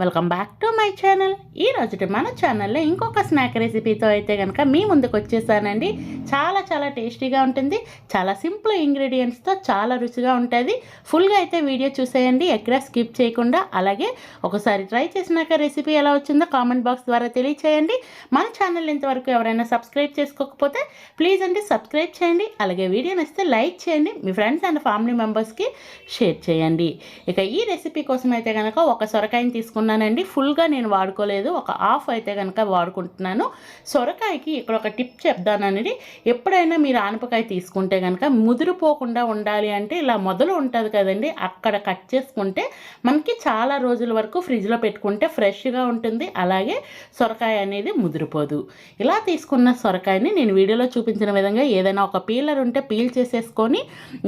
Welcome back to my channel ఈ రోజు మన ఛానల్లో ఇంకొక స్నాక్ రెసిపీతో అయితే కనుక మీ ముందుకు వచ్చేసానండి. చాలా చాలా టేస్టీగా ఉంటుంది. చాలా సింపుల్ ఇంగ్రీడియంట్స్తో చాలా రుచిగా ఉంటుంది. ఫుల్గా అయితే వీడియో చూసేయండి. ఎక్కడ స్కిప్ చేయకుండా. అలాగే ఒకసారి ట్రై చేసినాక రెసిపీ ఎలా వచ్చిందో కామెంట్ బాక్స్ ద్వారా తెలియచేయండి. మన ఛానల్ ఇంతవరకు ఎవరైనా సబ్స్క్రైబ్ చేసుకోకపోతే ప్లీజ్ అండి సబ్స్క్రైబ్ చేయండి. అలాగే వీడియో నచ్చితే లైక్ చేయండి. మీ ఫ్రెండ్స్ అండ్ ఫ్యామిలీ మెంబర్స్కి షేర్ చేయండి. ఇక ఈ రెసిపీ కోసం అయితే కనుక ఒక సొరకాయని తీసుకున్నానండి ఫుల్గా నేను వాడుకోలేదు. ఒక హాఫ్ అయితే కనుక వాడుకుంటున్నాను. సొరకాయకి ఇక్కడ ఒక టిప్ చెప్దానండి ఎప్పుడైనా మీరు ఆనపకాయ తీసుకుంటే కనుక ముదిరిపోకుండా ఉండాలి అంటే ఇలా మొదలు ఉంటుంది కదండి. అక్కడ కట్ చేసుకుంటే మనకి చాలా రోజుల వరకు ఫ్రిడ్జ్లో పెట్టుకుంటే ఫ్రెష్గా ఉంటుంది. అలాగే సొరకాయ అనేది ముదిరిపోదు. ఇలా తీసుకున్న సొరకాయని నేను వీడియోలో చూపించిన విధంగా ఏదైనా ఒక పీలర్ ఉంటే పీల్ చేసేసుకొని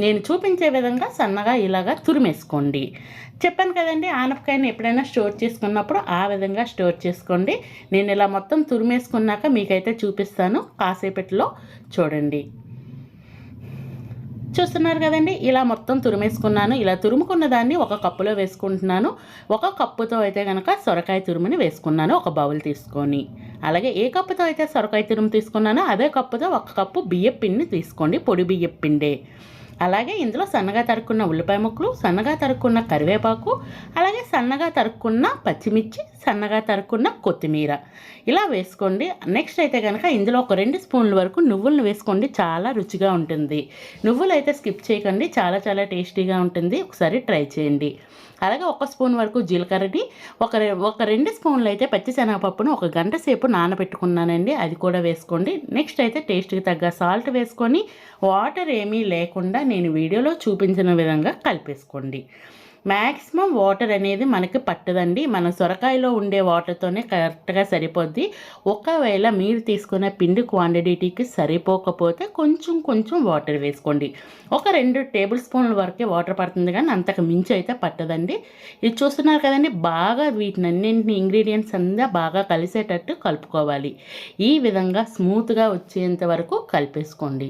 నేను చూపించే విధంగా సన్నగా ఇలాగా తురిమేసుకోండి. చెప్పాను కదండి ఆనపకాయని ఎప్పుడైనా స్టోర్ చేసుకున్నప్పుడు ఆ విధంగా స్టోర్ చేసుకోండి. నేను ఇలా మొత్తం తురిమేసుకున్నాక మీకైతే చూపిస్తాను. కాసేపట్లో చూడండి. చూస్తున్నారు కదండి? ఇలా మొత్తం తురిమేసుకున్నాను. ఇలా తురుముకున్న దాన్ని ఒక కప్పులో వేసుకుంటున్నాను. ఒక కప్పుతో అయితే కనుక సొరకాయ తురుముని వేసుకున్నాను. ఒక బౌల్ తీసుకొని. అలాగే ఏ కప్పుతో అయితే సొరకాయ తురుము తీసుకున్నానో అదే కప్పుతో ఒక కప్పు బియ్యం పిండి తీసుకోండి. పొడి బియ్యపిండే. అలాగే ఇందులో సన్నగా తరుక్కున్న ఉల్లిపాయ ముక్కలు సన్నగా తరుక్కున్న కరివేపాకు అలాగే సన్నగా తరుక్కున్న పచ్చిమిర్చి సన్నగా తరుక్కున్న కొత్తిమీర. ఇలా వేసుకోండి. నెక్స్ట్ అయితే కనుక ఇందులో ఒక రెండు స్పూన్ల వరకు నువ్వులను వేసుకోండి. చాలా రుచిగా ఉంటుంది. నువ్వులు అయితే స్కిప్ చేయకండి. చాలా చాలా టేస్టీగా ఉంటుంది. ఒకసారి ట్రై చేయండి. అలాగే ఒక స్పూన్ వరకు జీలకర్రని ఒక ఒక రెండు స్పూన్లు అయితే పచ్చిశనగపప్పును ఒక గంట సేపు నానబెట్టుకున్నానండి. అది కూడా వేసుకోండి. నెక్స్ట్ అయితే టేస్ట్కి తగ్గ సాల్ట్ వేసుకొని వాటర్ ఏమీ లేకుండా నేను వీడియోలో చూపించిన విధంగా కలిపేసుకోండి. మ్యాక్సిమం వాటర్ అనేది మనకి పట్టదండి. మన సొరకాయలో ఉండే వాటర్తోనే కరెక్ట్గా సరిపోద్ది. ఒకవేళ మీరు తీసుకునే పిండి క్వాంటిటీకి సరిపోకపోతే కొంచెం కొంచెం వాటర్ వేసుకోండి. ఒక రెండు టేబుల్ స్పూన్ల వరకే వాటర్ పడుతుంది కానీ అంతకు మించి అయితే పట్టదండి. ఇది చూస్తున్నారు కదండి బాగా వీటిని అన్నింటిని ఇంగ్రీడియంట్స్ అంతా బాగా కలిసేటట్టు కలుపుకోవాలి. ఈ విధంగా స్మూత్గా వచ్చేంత వరకు కలిపేసుకోండి.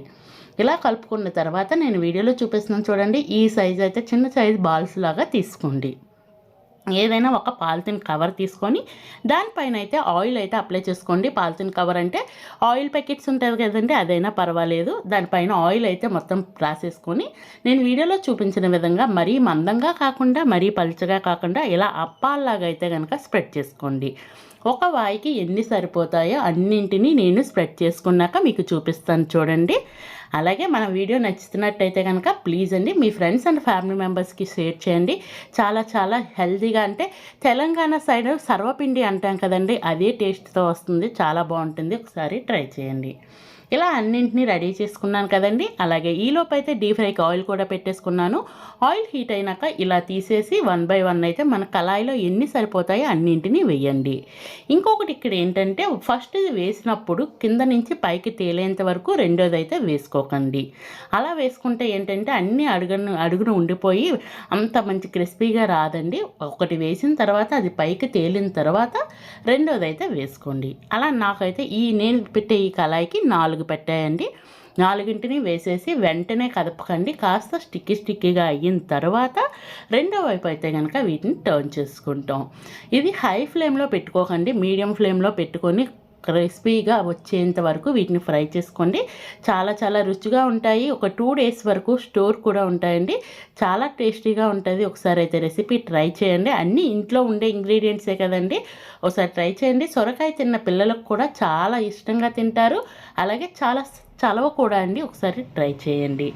ఇలా కలుపుకున్న తర్వాత నేను వీడియోలో చూపిస్తున్నాను చూడండి. ఈ సైజ్ అయితే చిన్న సైజ్ బాల్స్ లాగా తీసుకోండి. ఏదైనా ఒక పాలిథిన్ కవర్ తీసుకొని దానిపైన అయితే ఆయిల్ అయితే అప్లై చేసుకోండి. పాలిథిన్ కవర్ అంటే ఆయిల్ ప్యాకెట్స్ ఉంటుంది కదండి అదైనా పర్వాలేదు. దానిపైన ఆయిల్ అయితే మొత్తం రాసేసుకొని నేను వీడియోలో చూపించిన విధంగా మరీ మందంగా కాకుండా మరీ పలుచగా కాకుండా ఇలా అప్పాల్లాగా అయితే కనుక స్ప్రెడ్ చేసుకోండి. ఒక వాయికి ఎన్ని సరిపోతాయో అన్నింటినీ నేను స్ప్రెడ్ చేసుకున్నాక మీకు చూపిస్తాను చూడండి. అలాగే మన వీడియో నచ్చుతున్నట్టయితే కనుక ప్లీజ్ అండి మీ ఫ్రెండ్స్ అండ్ ఫ్యామిలీ మెంబర్స్కి షేర్ చేయండి. చాలా చాలా హెల్దీగా అంటే తెలంగాణ సైడ్ సర్వపిండి అంటాం కదండి అదే టేస్ట్తో వస్తుంది. చాలా బాగుంటుంది. ఒకసారి ట్రై చేయండి. ఇలా అన్నింటినీ రెడీ చేసుకున్నాను కదండి. అలాగే ఈలోపు అయితే డీప్ ఫ్రైకి ఆయిల్ కూడా పెట్టేసుకున్నాను. ఆయిల్ హీట్ అయినాక ఇలా తీసేసి వన్ బై వన్ అయితే మన కళాయిలో ఎన్ని సరిపోతాయో అన్నింటినీ వేయండి. ఇంకొకటి ఇక్కడ ఏంటంటే ఫస్ట్ ఇది వేసినప్పుడు కింద నుంచి పైకి తేలేంత వరకు రెండోది అయితే వేసుకోకండి. అలా వేసుకుంటే ఏంటంటే అన్ని అడుగును అడుగును ఉండిపోయి అంత మంచి క్రిస్పీగా రాదండి. ఒకటి వేసిన తర్వాత అది పైకి తేలిన తర్వాత రెండోది అయితే వేసుకోండి. అలా నాకైతే ఈ నేను పెట్టే ఈ కళాయికి నాలుగు పెట్టాయండి. నాలుగింటిని వేసేసి వెంటనే కదపకండి. కాస్త స్టిక్కీ స్టిక్కీగా అయిన తర్వాత రెండో వైపు అయితే కనుక వీటిని టర్న్ చేసుకుంటాం. ఇది హై ఫ్లేమ్లో పెట్టుకోకండి. మీడియం ఫ్లేమ్లో పెట్టుకొని క్రిస్పీగా వచ్చేంత వరకు వీటిని ఫ్రై చేసుకోండి. చాలా చాలా రుచిగా ఉంటాయి. ఒక టూ డేస్ వరకు స్టోర్ కూడా ఉంటాయండి. చాలా టేస్టీగా ఉంటుంది. ఒకసారి అయితే రెసిపీ ట్రై చేయండి. అన్నీ ఇంట్లో ఉండే ఇంగ్రీడియంట్సే కదండి. ఒకసారి ట్రై చేయండి. సొరకాయ తిన్న పిల్లలకు కూడా చాలా ఇష్టంగా తింటారు. అలాగే చాలా చలవ కూడా అండి ఒకసారి ట్రై చేయండి.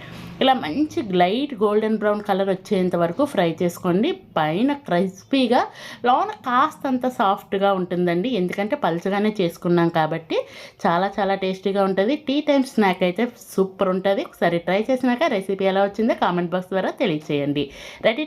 ఇలా మంచి లైట్ గోల్డెన్ బ్రౌన్ కలర్ వచ్చేంత వరకు ఫ్రై చేసుకోండి. పైన క్రిస్పీగా లోన కాస్తంత సాఫ్ట్గా ఉంటుందండి. ఎందుకంటే పలుచగానే చేసుకున్నాం కాబట్టి చాలా చాలా టేస్టీగా ఉంటుంది. టీ టైం స్నాక్ అయితే సూపర్ ఉంటుంది. ఒకసారి ట్రై చేసినాక రెసిపీ ఎలా వచ్చిందో కామెంట్ బాక్స్ ద్వారా తెలియచేయండి. రెడీ